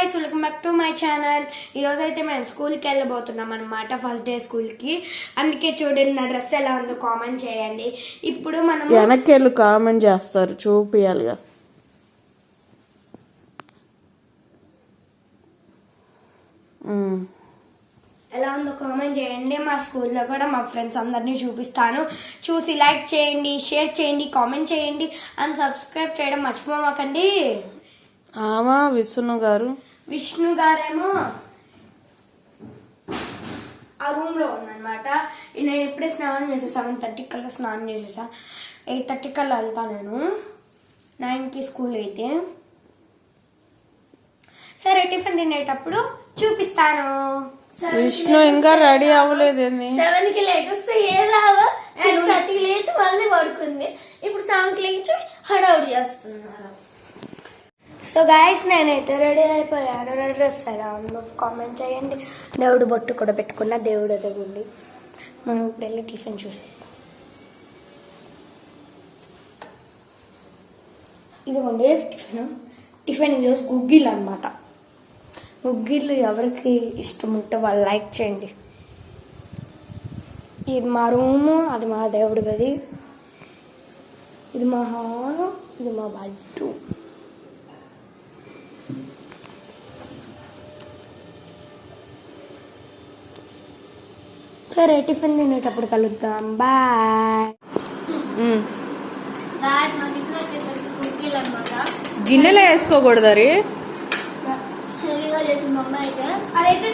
Guys welcome back to my channel ఈరోజు అయితే మేము స్కూల్కి వెళ్ళబోతున్నాం అనమాట ఫస్ట్ డే స్కూల్కి అందుకే చూడండి నా డ్రెస్ ఎలా ఉందో కామెంట్ చేయండి. ఇప్పుడు మనం వెనక్కి వెళ్ళి కామెంట్ చేస్తారు చూపియాలిగా ఉమ్. ఎలా ఉందో కామెంట్ చేయండి. మా స్కూల్లో కూడా మా ఫ్రెండ్స్ అందరినీ చూపిస్తాను. చూసి లైక్ చేయండి షేర్ చేయండి కామెంట్ చేయండి. అండ్ సబ్స్క్రైబ్ చేయడం మర్చిపోమాకండి. ఆమా విష్ణు గారు. విష్ణు గారేమో ఆ రూమ్లో ఉందన్నమాట. నేను ఇప్పుడే స్నానం చేసేసా. సెవెన్ థర్టీ కల్లా స్నానం చేసేసా. ఎయిట్ థర్టీ కల్లా వెళ్తా నేను. నైన్కి స్కూల్ అయితే. సరే టిఫిన్ తినేటప్పుడు చూపిస్తాను. విష్ణు ఇంకా రెడీ అవ్వలేదేంది సెవెన్కి లేకొస్తే ఏ లాగా సిక్స్ థర్టీకి లేచి మళ్ళీ పడుకుంది. ఇప్పుడు సెవెన్కి లేచి హడావుడి చేస్తున్నారు. సో గాయస్ నేనైతే రెడీ అయిపోయాను. నా డ్రెస్ ఎలా ఉందో కామెంట్ చేయండి. దేవుడు బొట్టు కూడా పెట్టుకున్న దేవుడు ఎదుగుండి మనం ఇప్పుడు వెళ్ళి టిఫిన్ చూసేద్దాం. ఇదిగోండి టిఫిన్ టిఫిన్ ఈరోజు గుగ్గిలు అనమాట గుగ్గిళ్ళు ఎవరికి ఇష్టం ఉంటే వాళ్ళు లైక్ చేయండి. ఇది మా రూము అది మా దేవుడి గది. ఇది మా హాలు ఇది మా బెడ్రూమ్ సరే టిఫిన్ తినేటప్పుడు కలుద్దాం. బాయ్. గిన్నెలో వేసుకోకూడదు అయితే. అదైతే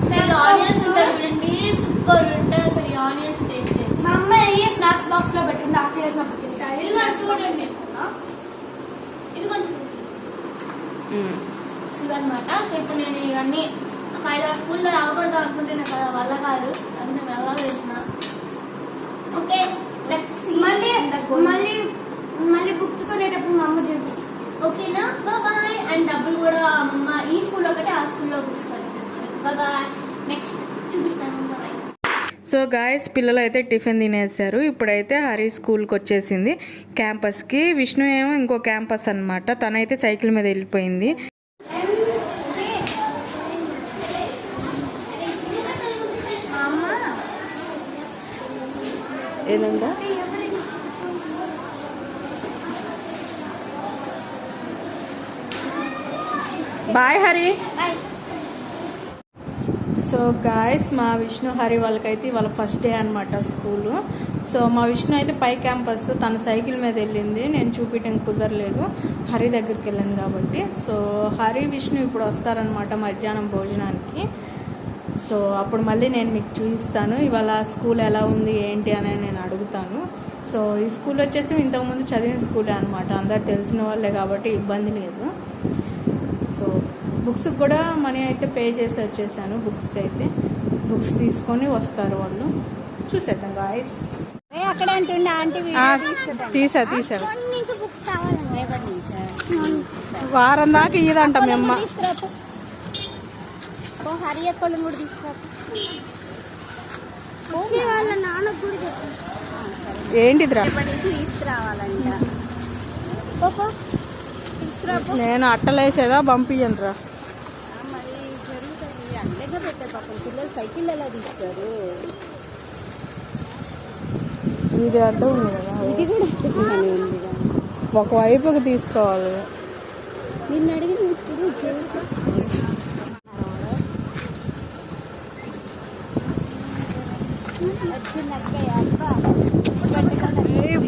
అసలు ఆనియన్స్ ఉంటాయి చూడండి సూపర్ ఉంటాయి అసలు ఈ ఆనియన్స్ టేస్ట్ ఏంటి మా అమ్మ ఏ స్నాక్స్ బాక్స్లో పెట్టింది ఆకలి వేసినప్పుడు తింటాను ఇది నాకు చూడండి ఇది కొంచెం ఇవి అనమాట సో ఇప్పుడు నేను ఇవన్నీ ఫైవ్ ఆర్ స్కూల్లో రాకూడదు అనుకుంటే నాకు అది వల్ల కాదు కొంచెం ఎలా చేసిన ఓకే మళ్ళీ మళ్ళీ మళ్ళీ బుక్ కొనేటప్పుడు మా అమ్మ చూపించి ఓకేనా? బాయ్ అండ్ డబ్బులు కూడా అమ్మ ఈ స్కూల్లో ఒకటే ఆ స్కూల్లో బుక్స్ బాయ్ నెక్స్ట్ చూపిస్తాను బాయ్ సో గాయస్ పిల్లలు అయితే టిఫిన్ తినేసారు ఇప్పుడైతే హరి స్కూల్కి వచ్చేసింది క్యాంపస్కి. విష్ణు ఏమో ఇంకో క్యాంపస్ అనమాట తనైతే సైకిల్ మీద వెళ్ళిపోయింది. బాయ్ హరి. సో గాయస్ మా విష్ణు హరి వాళ్ళకైతే వాళ్ళ ఫస్ట్ డే అనమాట స్కూలు సో మా విష్ణు అయితే పై క్యాంపస్ తన సైకిల్ మీద వెళ్ళింది. నేను చూపించడం కుదరలేదు. హరి దగ్గరికి వెళ్ళాను కాబట్టి. సో హరి విష్ణు ఇప్పుడు వస్తారనమాట మధ్యాహ్నం భోజనానికి. సో అప్పుడు మళ్ళీ నేను మీకు చూపిస్తాను. ఇవాళ స్కూల్ ఎలా ఉంది ఏంటి అని నేను అడుగుతాను. సో ఈ స్కూల్ వచ్చేసి ఇంతకుముందు చదివిన స్కూలే అనమాట అందరు తెలిసిన వాళ్ళే కాబట్టి ఇబ్బంది లేదు. సో బుక్స్ కూడా మనీ అయితే పే చేసి వచ్చేసాను. బుక్స్కి అయితే బుక్స్ తీసుకొని వస్తారు వాళ్ళు. చూసేద్దాం గాయస్ అక్కడ అంటుండే ఆంటీ తీసా తీసా. వారం దాకా ఇదంట మీ అమ్మ. తీసుకురాపు ఓ హరి అక్కలను కూడా నుంచి తీసుకురావాలంట. నేను అట్టలేసేదా పంపియ్యను రా పాపం పిల్లలు సైకిల్ ఎలా తీస్తారు? ఇది అడ్డం ఉంది కదా. ఇది కూడా ఎత్తుకున్నాను ఉందిగా ఒకవైపుకి తీసుకోవాలి. నిన్ను అడిగిన ఇప్పుడు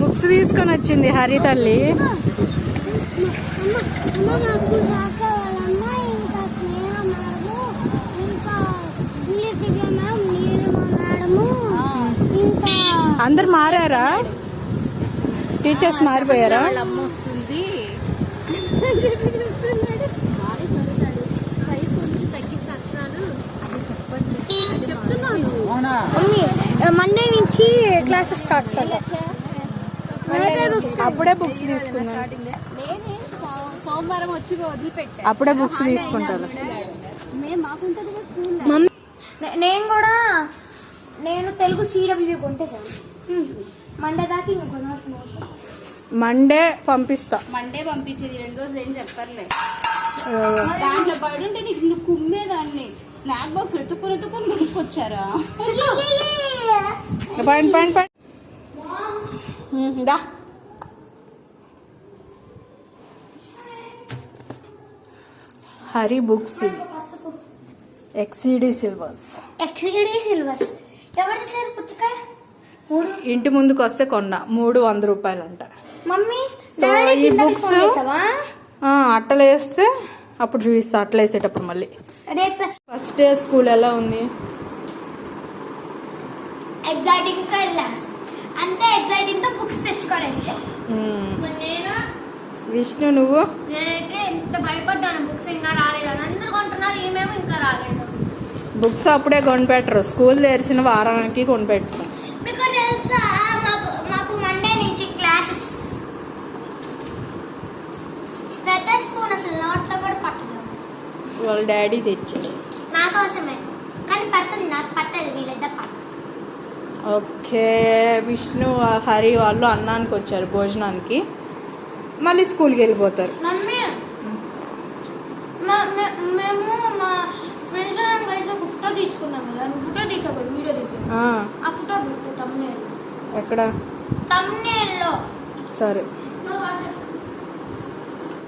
బుక్స్ తీసుకొని వచ్చింది హరి తల్లి. అందరు మారారా? టీచర్స్ మారిపోయారా? మండే నుంచి క్లాసెస్ స్టార్ట్ అప్పుడే బుక్స్ తీసుకున్నాను. సోమవారం వచ్చి వదిలిపెట్టా. అప్పుడే బుక్స్ తీసుకుంటారు. మేము మాకుంటుంది స్కూల్. నేను కూడా నేను తెలుగు సిడబ్ల్యూ కొంటే చాలు. మండే దాకా ఇంకా కొనాల్సిన అవసరం మండే పంపిస్తా. మండే పంపించేది. రెండు రోజులు ఏం చెప్పర్లే. దాంట్లో పడుంటే నీకు నువ్వు కుమ్మేదాన్ని. స్నాక్ బాక్స్ ఎత్తుకుని ఎత్తుకుని కొనుక్కొచ్చారా? పైన పైన పైన దా హరి బుక్స్ ఎక్సిడి సిల్వర్స్ ఎక్సిడి సిల్వస్ ఇంటి ముందుకు వస్తే కొన్నా. మూడు వంద రూపాయలు అంట మమ్మీ సో ఈ చేసావా? అట్టలు వేస్తే అప్పుడు చూపిస్తా. అట్లా వేసేటప్పుడు మళ్ళీ ఫస్ట్ డే స్కూల్ ఎలా ఉంది? ఎగ్జైటింగ్గా వెళ్ళా. అంతే ఎగ్జైటింగ్తో బుక్స్ తెచ్చుకోవడానికి నేను? విష్ణు నువ్వు? నేనైతే ఎంత భయపడ్డాను. బుక్స్ ఇంకా రాలేదు. అందరూ కొంటున్నారు ఈమెమో ఇంకా రాలేదు. బుక్స్ అప్పుడే కొనిపెట్టరు. స్కూల్ తెరిచిన వారానికి కొనిపెడతారు మీకు తెలుసా? మాకు మాకు మండే నుంచి క్లాసెస్ పెద్ద స్పూన్ అసలు నోట్లో కూడా పట్టదు. వాళ్ళ డాడీ తెచ్చారు నా కోసమే. కానీ పడుతుంది నాకు పట్టదు వీళ్ళిద్దరు పట్టదు ఓకే విష్ణు హరి వాళ్ళు అన్నానికి వచ్చారు భోజనానికి. మళ్ళీ స్కూల్కి వెళ్ళిపోతారు. మమ్మీ మేము ఎక్కడ? సరే.